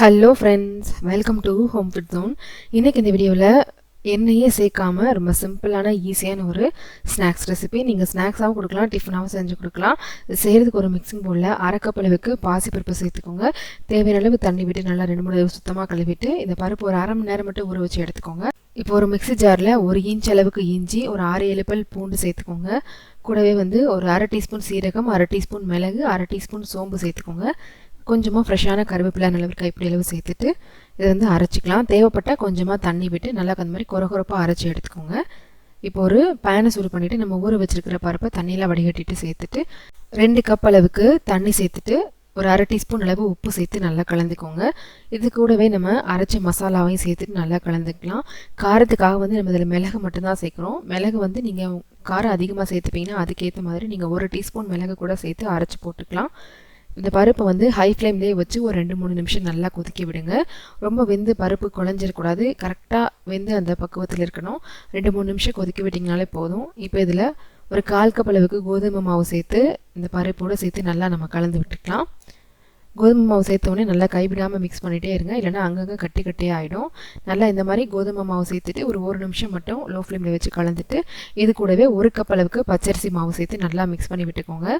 Hello friends welcome to home food zone இன்றைக்கி இந்த வீடியோவில் எண்ணெயே சேர்க்காம ரொம்ப சிம்பிளான ஈஸியான ஒரு ஸ்நாக்ஸ் ரெசிபி நீங்கள் ஸ்நாக்ஸாகவும் கொடுக்கலாம் டிஃபனாகவும் செஞ்சு கொடுக்கலாம். இது செய்கிறதுக்கு ஒரு மிக்சிங் பவுலில் அரைக்கப்பளவுக்கு அளவுக்கு பாசிப்பருப்பு சேர்த்துக்கோங்க. தேவையான அளவு தண்ணி விட்டு நல்லா ரெண்டு மூணு சுத்தமாக கழுவிட்டு இந்த பருப்பு ஒரு அரை மணி நேரம் மட்டும் ஊற வச்சு எடுத்துக்கோங்க. இப்போ ஒரு மிக்ஸி ஜாரில் ஒரு இன்ச் அளவுக்கு இஞ்சி ஒரு ஆறு ஏழு பல் பூண்டு சேர்த்துக்கோங்க. கூடவே வந்து ஒரு அரை டீஸ்பூன் சீரகம் அரை டீஸ்பூன் மிளகு அரை டீஸ்பூன் சோம்பு சேர்த்துக்கோங்க. கொஞ்சமாக ஃப்ரெஷ்ஷான கருவேப்பிலை அளவு இப்படி அளவு சேர்த்துட்டு இதை வந்து அரைச்சிக்கலாம். தேவைப்பட்டால் கொஞ்சமாக தண்ணி விட்டு நல்லா அந்த மாதிரி குறை குறைப்பாக அரைச்சி எடுத்துக்கோங்க. இப்போ ஒரு பேனை சூடு பண்ணிவிட்டு நம்ம ஊற வச்சுருக்கிற பருப்பை தண்ணியில் வடிகட்டிட்டு சேர்த்துட்டு ரெண்டு கப் அளவுக்கு தண்ணி சேர்த்துட்டு ஒரு அரை டீஸ்பூன் அளவு உப்பு சேர்த்து நல்லா கலந்துக்கோங்க. இது கூடவே நம்ம அரைச்ச மசாலாவையும் சேர்த்துட்டு நல்லா கலந்துக்கலாம். காரத்துக்காக வந்து நம்ம இதில் மிளகு மட்டும்தான் சேர்க்குறோம். மிளகு வந்து நீங்கள் காரம் அதிகமாக சேர்த்துப்பீங்கன்னா அதுக்கேற்ற மாதிரி நீங்கள் ஒரு டீஸ்பூன் மிளகு கூட சேர்த்து அரைச்சி போட்டுக்கலாம். இந்த பருப்பை வந்து ஹை ஃப்ளேம்லேயே வச்சு ஒரு ரெண்டு மூணு நிமிஷம் நல்லா கொதிக்க விடுங்க. ரொம்ப வெந்து பருப்பு குழஞ்சிடக்கூடாது. கரெக்டாக வெந்து அந்த பக்குவத்தில் இருக்கணும். ரெண்டு மூணு நிமிஷம் கொதிக்க விட்டிங்கனாலே போதும். இப்போ இதில் ஒரு கால் கப் அளவுக்கு கோதுமை மாவு சேர்த்து இந்த பருப்போடு சேர்த்து நல்லா நம்ம கலந்து விட்டுக்கலாம். கோதுமை மாவு சேர்த்தோடனே நல்லா கைவிடாமல் மிக்ஸ் பண்ணிகிட்டே இருங்க. இல்லைனா அங்கங்கே கட்டி கட்டியே ஆகிடும் நல்லா இந்த மாதிரி கோதுமை மாவு சேர்த்துட்டு ஒரு ஒரு நிமிஷம் மட்டும் லோ ஃப்ளேமில் வச்சு கலந்துட்டு இது கூடவே ஒரு கப் அளவுக்கு பச்சரிசி மாவு சேர்த்து நல்லா மிக்ஸ் பண்ணி விட்டுக்கோங்க.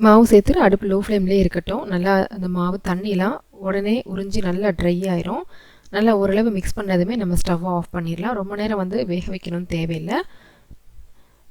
மாவு சேர்த்து அடுப்பு லோ ஃப்ளேம்லேயே இருக்கட்டும். நல்லா அந்த மாவு தண்ணிலாம் உடனே உறிஞ்சி நல்லா ட்ரை ஆயிரும். நல்லா ஓரளவு மிக்ஸ் பண்ணதுமே நம்ம ஸ்டவ்வை ஆஃப் பண்ணிடலாம். ரொம்ப நேரம் வந்து வேக வைக்கணும்னு தேவையில்லை.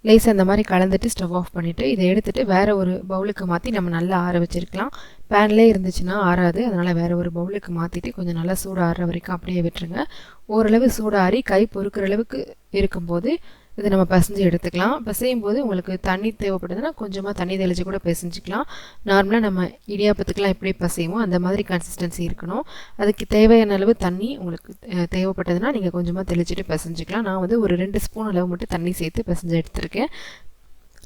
லேஸ் அந்த மாதிரி கலந்துட்டு ஸ்டவ் ஆஃப் பண்ணிவிட்டு இதை எடுத்துகிட்டு வேறு ஒரு பவுலுக்கு மாற்றி நம்ம நல்லா ஆற வச்சுருக்கலாம். பேன்லேயே இருந்துச்சுன்னா ஆறாது. அதனால் வேறு ஒரு பவுலுக்கு மாற்றிட்டு கொஞ்சம் நல்லா சூடு ஆறுற வரைக்கும் அப்படியே விட்டுருங்க. ஓரளவு சூடாறி கை பொறுக்கிற அளவுக்கு இருக்கும்போது இதை நம்ம பசஞ்சு எடுத்துக்கலாம். பசையும் போது உங்களுக்கு தண்ணி தேவைப்படுதுன்னா கொஞ்சமாக தண்ணி தெளிச்சு கூட பிசைஞ்சிக்கலாம். நார்மலாக நம்ம இடியாப்பத்துக்கெலாம் எப்படி பசையுமோ அந்த மாதிரி கன்சிஸ்டன்சி இருக்கணும். அதுக்கு தேவையான அளவு தண்ணி உங்களுக்கு தேவைப்பட்டதுன்னா நீங்கள் கொஞ்சமாக தெளிச்சுட்டு பிசைஞ்சிக்கலாம். நான் வந்து ஒரு ரெண்டு ஸ்பூன் அளவு மட்டும் தண்ணி சேர்த்து பிசைஞ்சு எடுத்திருக்கேன்.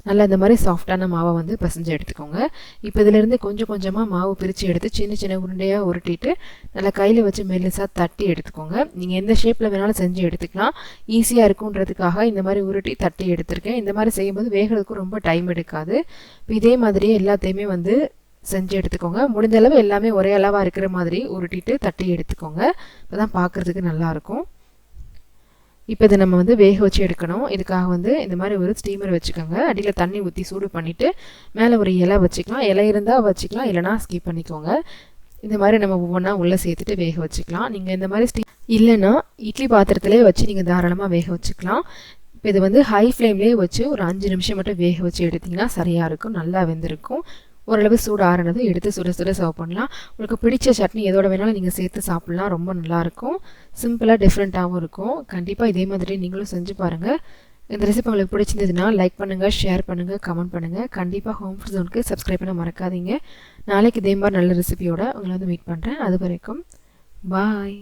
நல்லா இந்த மாதிரி சாஃப்டான மாவை வந்து பசைஞ்சு எடுத்துக்கோங்க. இப்போ இதிலேருந்து கொஞ்சம் கொஞ்சமாக மாவு பிரித்து எடுத்து சின்ன சின்ன உருண்டையாக உருட்டிட்டு நல்லா கையில் வச்சு மெல்லிசாக தட்டி எடுத்துக்கோங்க. நீங்கள் எந்த ஷேப்பில் வேணாலும் செஞ்சு எடுத்துக்கலாம். ஈஸியாக இருக்குன்றதுக்காக இந்த மாதிரி உருட்டி தட்டி எடுத்திருக்கேன். இந்த மாதிரி செய்யும்போது வேகிறதுக்கும் ரொம்ப டைம் எடுக்காது. இப்போ இதே மாதிரியே எல்லாத்தையுமே வந்து செஞ்சு எடுத்துக்கோங்க. முடிஞ்ச அளவு எல்லாமே ஒரே அளவாக இருக்கிற மாதிரி உருட்டிட்டு தட்டி எடுத்துக்கோங்க. இப்போ தான் பார்க்குறதுக்கு நல்லாயிருக்கும் இப்போ இதை நம்ம வந்து வேக வச்சு எடுக்கணும். இதுக்காக வந்து இந்த மாதிரி ஒரு ஸ்டீமர் வச்சுக்கோங்க. அடியில் தண்ணி ஊற்றி சூடு பண்ணிவிட்டு மேலே ஒரு இலை வச்சுக்கலாம். இலை இருந்தால் வச்சுக்கலாம். இல்லைனா ஸ்கிப் பண்ணிக்கோங்க. இந்த மாதிரி நம்ம ஒவ்வொன்றா உள்ளே சேர்த்துட்டு வேக வச்சுக்கலாம். நீங்கள் இந்த மாதிரி ஸ்டீ இல்லைன்னா இட்லி பாத்திரத்திலே வச்சு நீங்கள் தாராளமாக வேக வச்சுக்கலாம். இப்போ இது வந்து ஹை ஃப்ளேம்லேயே வச்சு ஒரு அஞ்சு நிமிஷம் மட்டும் வேக வச்சு எடுத்திங்கன்னா சரியாக இருக்கும். நல்லா வெந்திருக்கும். ஓரளவு சூடு எடுத்து சுட சுட சர்வ் பண்ணலாம். உங்களுக்கு பிடிச்ச சட்னி எதோட வேணாலும் நீங்கள் சேர்த்து சாப்பிட்லாம். ரொம்ப நல்லாயிருக்கும். சிம்பிளாக டிஃப்ரெண்ட்டாகவும் இருக்கும். கண்டிப்பாக இதே மாதிரி நீங்களும் செஞ்சு பாருங்கள் இந்த ரெசிபி உங்களுக்கு பிடிச்சிருந்ததுன்னா லைக் பண்ணுங்கள் ஷேர் பண்ணுங்கள் கமெண்ட் பண்ணுங்கள் கண்டிப்பாக ஹோம் ஃபுட் ஜோனுக்கு சப்ஸ்கிரைப் பண்ண மறக்காதீங்க. நாளைக்கு இதே மாதிரி நல்ல ரெசிபியோட உங்களை வந்து மீட் பண்ணுறேன் அது வரைக்கும் பாய்